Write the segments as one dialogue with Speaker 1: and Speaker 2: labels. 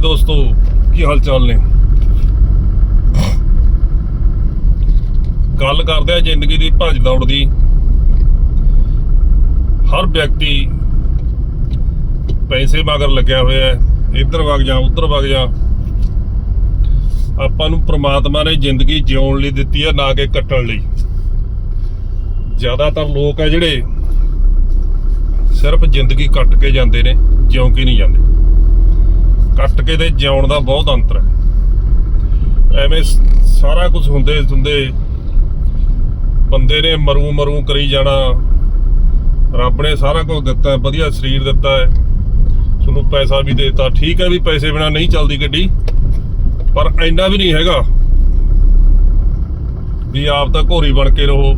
Speaker 1: ਦੋਸਤੋ, ਕੀ ਹਾਲ ਚਾਲ ਨੇ? ਗੱਲ ਕਰਦੇ ਆ ਜ਼ਿੰਦਗੀ ਦੀ, ਭੱਜ ਦੌੜ ਦੀ। ਹਰ ਵਿਅਕਤੀ ਪੈਸੇ ਮਗਰ ਲੱਗਿਆ ਹੋਇਆ ਹੈ। ਇੱਧਰ ਵਗ ਜਾ, ਉੱਧਰ ਵਗ ਜਾ। ਆਪਾਂ ਨੂੰ ਪ੍ਰਮਾਤਮਾ ਨੇ ਜ਼ਿੰਦਗੀ ਜਿਉਣ ਲਈ ਦਿੱਤੀ ਹੈ, ਨਾ ਕਿ ਕੱਟਣ ਲਈ। ਜ਼ਿਆਦਾਤਰ ਲੋਕ ਆ ਜਿਹੜੇ ਸਿਰਫ ਜ਼ਿੰਦਗੀ ਕੱਟ ਕੇ ਜਾਂਦੇ ਨੇ, ਜਿਉਂ ਕੇ ਨਹੀਂ ਜਾਂਦੇ। ਕੱਟ ਕੇ ਤੇ ਜਿਉਣ ਦਾ ਬਹੁਤ ਅੰਤਰ ਹੈ। ਐਵੇਂ ਸਾਰਾ ਕੁਝ ਹੁੰਦੇ ਹੁੰਦੇ ਬੰਦੇ ਨੇ ਮਰੂ ਮਰੂ ਕਰੀ ਜਾਣਾ। ਰੱਬ ਨੇ ਸਾਰਾ ਕੁਝ ਦਿੱਤਾ, ਵਧੀਆ ਸਰੀਰ ਦਿੱਤਾ ਹੈ। ਤੁਹਾਨੂੰ ਪੈਸਾ ਵੀ ਦਿੱਤਾ। ਠੀਕ ਹੈ ਵੀ ਪੈਸੇ ਬਿਨਾ ਨਹੀਂ ਚੱਲਦੀ ਗੱਡੀ, ਪਰ ਇੰਨਾ ਵੀ ਨਹੀਂ ਹੈਗਾ ਵੀ ਆਪ ਤਾਂ ਘੋਰੀ ਬਣ ਕੇ ਰਹੋ।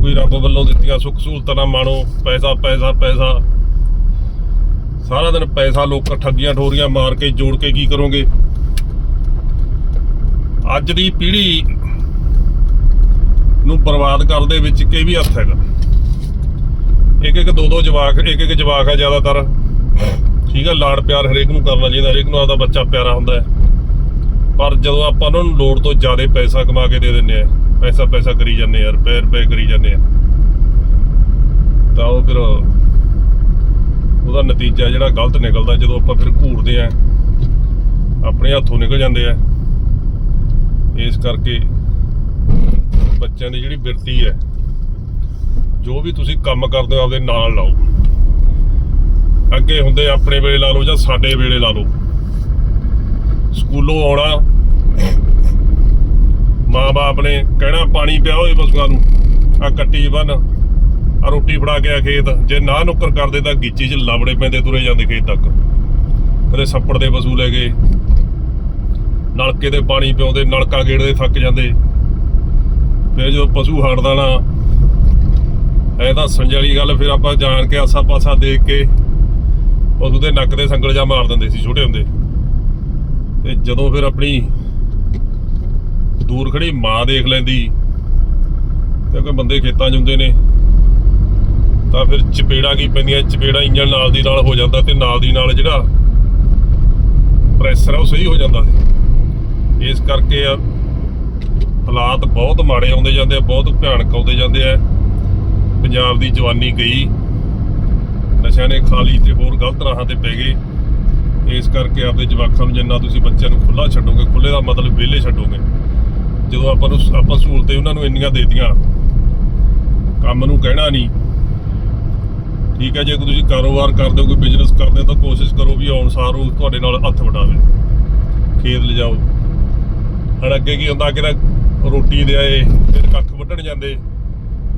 Speaker 1: ਕੋਈ ਰੱਬ ਵੱਲੋਂ ਦਿੱਤੀਆਂ ਸੁੱਖ ਸਹੂਲਤਾਂ ਨਾ ਮਾਣੋ। ਪੈਸਾ ਪੈਸਾ ਪੈਸਾ। ਸਾਰਾ ਦਿਨ ਪੈਸਾ ਲੋਕ ਠੱਗੀਆਂ ਠੋਰੀਆਂ ਮਾਰ ਕੇ ਜੋੜ ਕੇ ਕੀ ਕਰੋਗੇ? ਅੱਜ ਦੀ ਪੀੜ੍ਹੀ ਨੂੰ ਬਰਬਾਦ ਕਰਨ ਦੇ ਵਿੱਚ ਕਿ ਵੀ ਹੱਥ ਹੈਗਾ। ਇੱਕ ਇੱਕ ਦੋ ਦੋ ਜਵਾਕ, ਇੱਕ ਇੱਕ ਜਵਾਕ ਹੈ ਜ਼ਿਆਦਾਤਰ। ਠੀਕ ਆ ਲਾੜ ਪਿਆਰ ਹਰੇਕ ਨੂੰ ਕਰਨਾ ਚਾਹੀਦਾ, ਹਰੇਕ ਨੂੰ ਆਪਦਾ ਬੱਚਾ ਪਿਆਰਾ ਹੁੰਦਾ ਹੈ। ਪਰ ਜਦੋਂ ਆਪਾਂ ਉਹਨਾਂ ਨੂੰ ਲੋੜ ਤੋਂ ਜ਼ਿਆਦਾ ਪੈਸਾ ਕਮਾ ਕੇ ਦੇ ਦਿੰਦੇ ਆ ਪੈਸਾ ਪੈਸਾ ਕਰੀ ਜਾਂਦੇ ਆ ਰੁਪਏ ਰੁਪਏ ਕਰੀ ਜਾਂਦੇ ਆ ਤਾਂ ਉਹ ਫਿਰ ਉਹਦਾ ਨਤੀਜਾ ਜਿਹੜਾ ਗਲਤ ਨਿਕਲਦਾ, ਜਦੋਂ ਆਪਾਂ ਫਿਰ ਘੂਰਦੇ ਆ, ਆਪਣੇ ਹੱਥੋਂ ਨਿਕਲ ਜਾਂਦੇ ਆ। ਇਸ ਕਰਕੇ ਬੱਚਿਆਂ ਦੀ ਜਿਹੜੀ ਬਿਰਤੀ ਹੈ, ਜੋ ਵੀ ਤੁਸੀਂ ਕੰਮ ਕਰਦੇ ਹੋ, ਆਪਦੇ ਨਾਲ ਲਾਓ। ਅੱਗੇ ਹੁੰਦੇ ਆਪਣੇ ਵੇਲੇ ਲਾ ਲਓ ਜਾਂ ਸਾਡੇ ਵੇਲੇ ਲਾ ਲਓ। ਸਕੂਲੋਂ ਆਉਣਾ, ਮਾਂ-ਬਾਪ ਨੇ ਕਹਿਣਾ, ਪਾਣੀ ਪਿਆ ਓਏ ਪਸ਼ੂਆਂ ਨੂੰ। ਆ ਕੱਟੀ ਬੰਨ ਆ ਰੋਟੀ ਫੜਾ ਕੇ ਆ ਖੇਤ। ਜੇ ਨਾ ਨੁੱਕਰ ਕਰਦੇ ਤਾਂ ਗੀਚੀ 'ਚ ਲਵੜੇ ਪੈਂਦੇ ਤੁਰੇ ਜਾਂਦੇ ਖੇਤ ਤੱਕ। ਕਦੇ ਸੱਪੜ ਦੇ ਪਸ਼ੂ ਲੈ ਗਏ। ਨਲਕੇ ਦੇ ਪਾਣੀ ਪਿਆਉਂਦੇ ਨਲਕਾ ਗੇੜਦੇ ਥੱਕ ਜਾਂਦੇ। ਫਿਰ ਜਦੋਂ ਪਸ਼ੂ ਹਟਦਾ ਨਾ ਇਹ ਤਾਂ ਸਮਝ ਵਾਲੀ ਗੱਲ ਫਿਰ ਆਪਾਂ ਜਾਣ ਕੇ ਆਸਾ ਪਾਸਾ ਦੇਖ ਕੇ ਪਸ਼ੂ ਦੇ ਨੱਕ ਤੇ ਸੰਗਲ ਜਾ ਮਾਰ ਦਿੰਦੇ ਸੀ ਛੋਟੇ ਹੁੰਦੇ। ਤੇ ਜਦੋਂ ਫਿਰ ਆਪਣੀ ਦੂਰ ਖੜੀ ਮਾਂ ਦੇਖ ਲੈਂਦੀ ਕਿਉਂਕਿ ਬੰਦੇ ਖੇਤਾਂ 'ਚ ਹੁੰਦੇ ਨੇ। ਤਾਂ ਫਿਰ ਚਪੇੜਾ ਕੀ ਪੈਂਦੀਆਂ? ਚਪੇੜਾ ਇੰਜਨ ਨਾਲ ਦੀ ਨਾਲ ਹੋ ਜਾਂਦਾ ਤੇ ਨਾਲ ਦੀ ਨਾਲ ਜਿਹੜਾ ਪ੍ਰੈਸ਼ਰ ਆ ਉਹ ਸਹੀ ਹੋ ਜਾਂਦਾ ਇਸ ਕਰਕੇ ਆ ਹਾਲਾਤ ਬਹੁਤ ਮਾੜੇ ਆਉਂਦੇ ਜਾਂਦੇ ਆ, ਬਹੁਤ ਭਿਆਨਕ ਆਉਂਦੇ ਜਾਂਦੇ ਆ। ਪੰਜਾਬ ਦੀ ਜਵਾਨੀ ਗਈ। ਨਸ਼ਿਆਂ ਨੇ ਖਾ ਲਈ ਤੇ ਹੋਰ ਗਲਤ ਰਾਹਾਂ ਤੇ ਪੈ ਗਏ। ਇਸ ਕਰਕੇ ਆਪਦੇ ਜਵਾਕਾਂ ਨੂੰ ਜਿੰਨਾ ਤੁਸੀਂ ਬੱਚਿਆਂ ਨੂੰ ਖੁੱਲਾ ਛੱਡੋਗੇ ਖੁੱਲੇ ਦਾ ਮਤਲਬ ਵਿਹਲੇ ਛੱਡੋਗੇ। ਜਦੋਂ ਆਪਾਂ ਨੂੰ, ਆਪਾਂ ਸਹੂਲਤਾਂ ਉਹਨਾਂ ਨੂੰ ਇੰਨੀਆਂ ਦੇਤੀਆਂ। ਕੰਮ ਨੂੰ ਕਹਿਣਾ ਨਹੀਂ। ਠੀਕ ਹੈ, ਜੇ ਕੋਈ ਤੁਸੀਂ ਕਾਰੋਬਾਰ ਕਰਦੇ ਹੋ, ਕੋਈ ਬਿਜ਼ਨਸ ਕਰਦੇ ਹੋ, ਤਾਂ ਕੋਸ਼ਿਸ਼ ਕਰੋ ਵੀ ਆਉਣ ਸਾਰ ਉਹ ਤੁਹਾਡੇ ਨਾਲ ਹੱਥ ਵਟਾਵੇ। ਖੇਤ ਲਿਜਾਓ। ਹੁਣ ਅੱਗੇ ਕੀ ਹੁੰਦਾ ਕਿ ਤਾਂ ਰੋਟੀ ਦੇ ਆਏ, ਫਿਰ ਕੱਖ ਵੱਢਣ ਜਾਂਦੇ,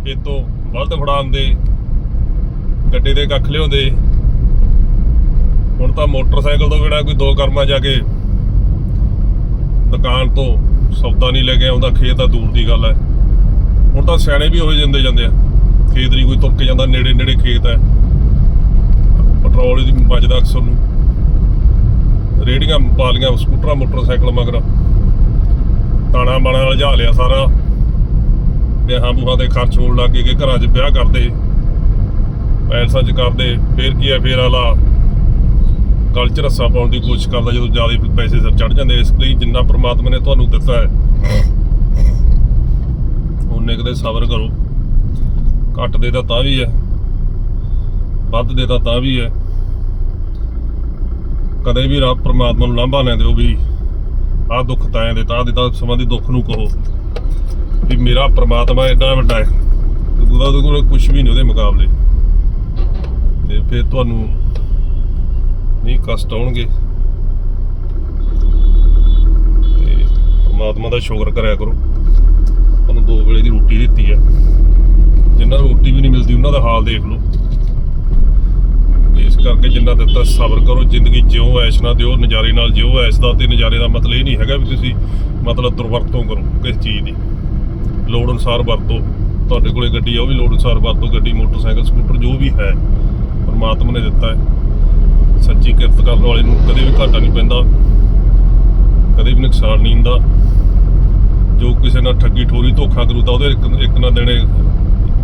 Speaker 1: ਖੇਤੋਂ ਬਲਦ ਫੜਾਉਂਦੇ ਗੱਡੇ ਦੇ ਕੱਖ ਲਿਆਉਂਦੇ। ਹੁਣ ਤਾਂ ਮੋਟਰਸਾਈਕਲ ਤੋਂ ਬਿਨਾ ਕੋਈ ਦੋ ਕਰਮਾਂ ਜਾ ਕੇ ਦੁਕਾਨ ਤੋਂ ਸੌਦਾ ਨਹੀਂ ਲੈ ਕੇ ਆਉਂਦਾ, ਖੇਤ ਤਾਂ ਦੂਰ ਦੀ ਗੱਲ ਹੈ। ਹੁਣ ਤਾਂ ਸਿਆਣੇ ਵੀ ਹੋ ਜਾਂਦੇ ਜਾਂਦੇ ਆ। ਖੇਤ ਨਹੀਂ, ਕੋਈ ਤੁਰ ਕੇ ਜਾਂਦਾ, ਨੇੜੇ ਨੇੜੇ ਖੇਤ ਹੈ। ਪੈਟਰੋਲ ਦੀ ਬਚਦਾ ਅਕਸਰ ਨੂੰ। ਰੇੜੀਆਂ ਪਾ ਲੀਆਂ ਸਕੂਟਰਾਂ, ਮੋਟਰਸਾਈਕਲ ਮਗਰ। ਤਾਣਾ ਬਾਣਾ ਨਾਲ ਲਿਆ ਸਾਰਾ। ਵਿਆਹਾਂ ਬੂਹਾਂ 'ਤੇ ਖਰਚ ਹੋਣ ਲੱਗ ਗਏ ਕਿ ਘਰਾਂ 'ਚ ਵਿਆਹ ਕਰਦੇ। ਪੈਲਸਾਂ 'ਚ ਕਰਦੇ, ਫੇਰ ਕੀ ਹੈ, ਫੇਰ ਆਲਾ। ਗਲ 'ਚ ਰੱਸਾ ਪਾਉਣ ਦੀ ਕੋਸ਼ਿਸ਼ ਕਰਦਾ ਜਦੋਂ ਜ਼ਿਆਦਾ ਪੈਸੇ ਸਿਰ ਚੜ ਜਾਂਦੇ, ਇਸ ਲਈ ਜਿੰਨਾ ਪ੍ਰਮਾਤਮਾ ਨੇ ਤੁਹਾਨੂੰ ਦਿੱਤਾ ਹੈ, ਉਹਨੇ ਕਦੇ ਸਬਰ ਕਰੋ। ਘੱਟ ਦੇ ਤਾਂ ਤਾਂ ਵੀ ਹੈ। ਵੱਧ ਦੇ ਤਾਂ ਤਾਂ ਵੀ ਹੈ। ਕਦੇ ਵੀ ਰੱਬ ਪ੍ਰਮਾਤਮਾ ਨੂੰ ਲਾਂਭਾ ਨਾ ਦਿਓ ਵੀ ਆਹ ਦੁੱਖ ਤਾਂ ਦੇ ਤਾਂ ਦੇ, ਤਾਂ ਸਮਾਂ ਦੀ ਦੁੱਖ ਨੂੰ ਕਹੋ ਵੀ ਮੇਰਾ ਪਰਮਾਤਮਾ ਐਡਾ ਵੱਡਾ ਹੈ ਤੇ ਉਹਦਾ ਉਹਦੇ ਕੋਲ ਕੁਝ ਵੀ ਨਹੀਂ ਉਹਦੇ ਮੁਕਾਬਲੇ। ਤੇ ਫਿਰ ਤੁਹਾਨੂੰ ਨਹੀਂ ਕਸ਼ਟ ਆਉਣਗੇ। ਤੇ ਪਰਮਾਤਮਾ ਦਾ ਸ਼ੁਕਰ ਕਰਿਆ ਕਰੋ। ਤੁਹਾਨੂੰ ਦੋ ਵੇਲੇ ਦੀ ਰੋਟੀ ਦਿੱਤੀ ਹੈ ਜਿਨ੍ਹਾਂ ਨੂੰ ਰੋਟੀ ਵੀ ਨਹੀਂ ਮਿਲਦੀ, ਉਹਨਾਂ ਦਾ ਹਾਲ ਦੇਖ ਲਓ। ਇਸ ਕਰਕੇ ਜਿੰਨਾ ਦਿੱਤਾ, ਸਬਰ ਕਰੋ, ਜ਼ਿੰਦਗੀ ਜਿਉ ਐਸ਼ ਨਾ ਦਿਓ, ਨਜ਼ਾਰੇ ਨਾਲ ਜਿਉ ਐਸ਼ ਦਾ, ਤੇ ਨਜ਼ਾਰੇ ਦਾ ਮਤਲਬ ਇਹ ਨਹੀਂ ਹੈਗਾ ਵੀ ਤੁਸੀਂ ਮਤਲਬ ਦੁਰਵਰਤੋਂ ਕਰੋ ਕਿਸ ਚੀਜ਼ ਦੀ। ਲੋੜ ਅਨੁਸਾਰ ਵਰਤੋ। ਤੁਹਾਡੇ ਕੋਲੇ ਗੱਡੀ ਆ, ਉਹ ਵੀ ਲੋੜ ਅਨੁਸਾਰ ਵਰਤੋ। ਗੱਡੀ, ਮੋਟਰਸਾਈਕਲ, ਸਕੂਟਰ, ਜੋ ਵੀ ਹੈ, ਪਰਮਾਤਮਾ ਨੇ ਦਿੱਤਾ ਹੈ। ਸੱਚੀ ਕਿਰਤ ਕਰਨ ਵਾਲੇ ਨੂੰ ਕਦੇ ਵੀ ਘਾਟਾ ਨਹੀਂ ਪੈਂਦਾ, ਕਦੇ ਵੀ ਨੁਕਸਾਨ ਨਹੀਂ ਹੁੰਦਾ। ਜੋ ਕਿਸੇ ਨਾਲ ਠੱਗੀ ਠੋਰੀ ਧੋਖਾ ਕਰੂ ਤਾਂ ਉਹਦੇ ਇੱਕ ਇੱਕ ਨਾ ਦੇਣੇ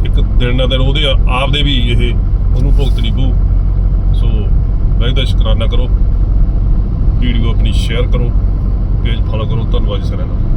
Speaker 1: ਇੱਕ ਦਿਨ ਨਾ ਦਿਨ ਉਹਦੇ ਆਪਦੇ ਵੀ ਇਹ ਉਹਨੂੰ ਭੁਗਤਣੀ ਪਊ। ਸੋ ਵਾਹਿਗੁਰੂ ਦਾ ਸ਼ੁਕਰਾਨਾ ਕਰੋ। ਵੀਡੀਓ ਆਪਣੀ ਸ਼ੇਅਰ ਕਰੋ। ਪੇਜ ਫੋਲੋ ਕਰੋ। ਧੰਨਵਾਦ ਜੀ ਸਾਰਿਆਂ ਦਾ।